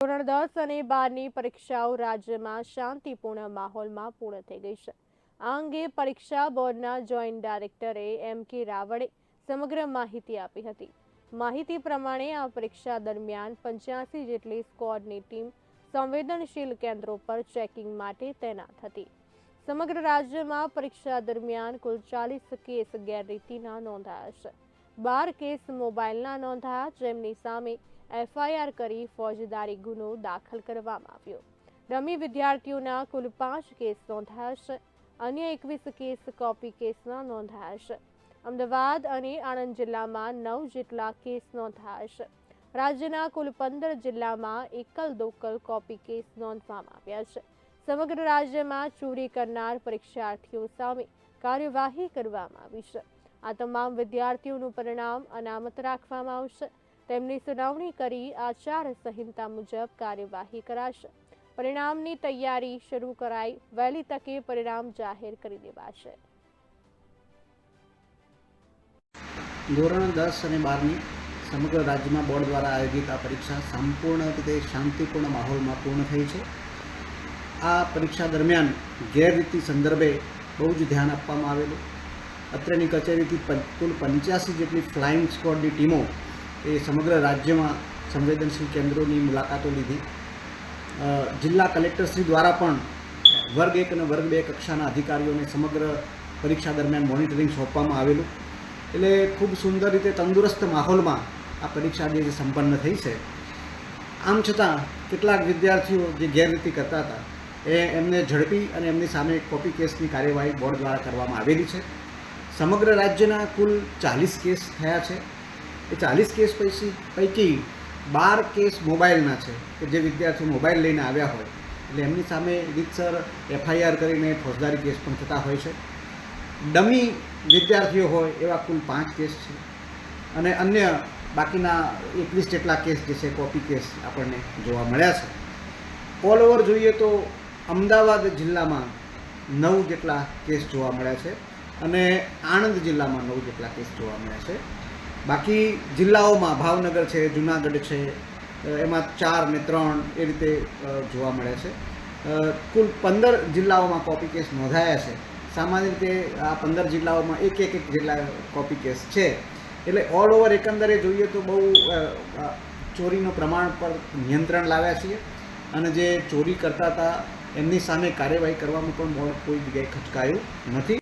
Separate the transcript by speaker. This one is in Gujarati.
Speaker 1: ધોરણ દસ અને બારની પરીક્ષાઓ રાજ્યમાં શાંતિપૂર્ણ માહોલમાં પૂર્ણ થઈ ગઈ છે. આ અંગે પરીક્ષા બોર્ડના જોઈન્ટ ડાયરેક્ટરે એમ કે રાવળે સમગ્ર માહિતી આપી હતી. માહિતી પ્રમાણે આ પરીક્ષા દરમિયાન પંચ્યાસી જેટલી સ્ક્વોડની ટીમ સંવેદનશીલ કેન્દ્રો પર ચેકિંગ માટે તૈનાત હતી. સમગ્ર રાજ્યમાં પરીક્ષા દરમિયાન કુલ ચાલીસ કેસ ગેરરીતિના નોંધાયા છે. બાર કેસ મોબાઈલના નોંધાયા જેમની સામે એફઆઈઆર કરી ફોજદારી ગુનો દાખલ કરવામાં આવ્યો. ડમી વિદ્યાર્થીઓના કુલ પાંચ કેસ નોંધાયા છે. અન્ય એકવીસ કેસ કોપી કેસમાં નોંધાયા છે. અમદાવાદ અને આણંદ જિલ્લામાં નવ જેટલા કેસ નોંધાયા છે. રાજ્યના કુલ પંદર જિલ્લામાં એકલ દોકલ કોપી કેસ નોંધવામાં આવ્યા છે. સમગ્ર રાજ્યમાં ચોરી કરનાર પરીક્ષાર્થીઓ સામે કાર્યવાહી કરવામાં આવી છે. આ તમામ વિદ્યાર્થીઓનું પરિણામ અનામત રાખવામાં આવશે. તેમની સુનાવણી કરી આચાર સંહિતા મુજબ કાર્યવાહી કરાશે. પરિણામની તૈયારી શરૂ કરાઈ. વહેલી તકે પરિણામ જાહેર કરી દેવાશે.
Speaker 2: ધોરણ દસ અને બારની સમગ્ર રાજ્યમાં બોર્ડ દ્વારા આયોજિત આ પરીક્ષા સંપૂર્ણ રીતે શાંતિપૂર્ણ માહોલમાં પૂર્ણ થઈ છે. આ પરીક્ષા દરમિયાન ગેરરીતિ સંદર્ભે બહુ જ ધ્યાન આપવામાં આવેલું. અત્રેની કચેરીથી કુલ પંચ્યાસી જેટલી ફ્લાઇંગ સ્ક્વોડની ટીમો એ સમગ્ર રાજ્યમાં સંવેદનશીલ કેન્દ્રોની મુલાકાતો લીધી. જિલ્લા કલેક્ટરશ્રી દ્વારા પણ વર્ગ એક અને વર્ગ બે કક્ષાના અધિકારીઓને સમગ્ર પરીક્ષા દરમિયાન મોનિટરિંગ સોંપવામાં આવેલું. એટલે ખૂબ સુંદર રીતે તંદુરસ્ત માહોલમાં આ પરીક્ષા જે સંપન્ન થઈ છે. આમ છતાં કેટલાક વિદ્યાર્થીઓ જે ગેરરીતિ કરતા હતા, એ એમને ઝડપી અને એમની સામે કોપી કેસની કાર્યવાહી બોર્ડ દ્વારા કરવામાં આવેલી છે. સમગ્ર રાજ્યના કુલ ચાલીસ કેસ થયા છે. એ ચાલીસ કેસ પૈકી પૈકી બાર કેસ મોબાઈલના છે કે જે વિદ્યાર્થીઓ મોબાઈલ લઈને આવ્યા હોય. એટલે એમની સામે રીતસર એફઆઈઆર કરીને ફોજદારી કેસ પણ થતા હોય છે. ડમી વિદ્યાર્થીઓ હોય એવા કુલ પાંચ કેસ છે. અને અન્ય બાકીના એકવીસ જેટલા કેસ જે છે કોપી કેસ આપણને જોવા મળ્યા છે. ઓલ ઓવર જોઈએ તો અમદાવાદ જિલ્લામાં નવ જેટલા કેસ જોવા મળ્યા છે. અને આણંદ જિલ્લામાં નવ જેટલા કેસ જોવા મળ્યા છે. બાકી જિલ્લાઓમાં ભાવનગર છે જુનાગઢ છે એમાં ચાર ને ત્રણ એ રીતે જોવા મળે છે. કુલ પંદર જિલ્લાઓમાં કોપી કેસ નોંધાયા છે. સામાન્ય રીતે આ પંદર જિલ્લાઓમાં એક એક એક જેટલા કોપી કેસ છે. એટલે ઓલ ઓવર એકંદરે જોઈએ તો બહુ અ, પ્રમાણ પર નિયંત્રણ લાવ્યા છીએ. અને જે ચોરી કરતા હતા એમની સામે કાર્યવાહી કરવામાં પણ કોઈ જગ્યાએ ખચકાયું નથી.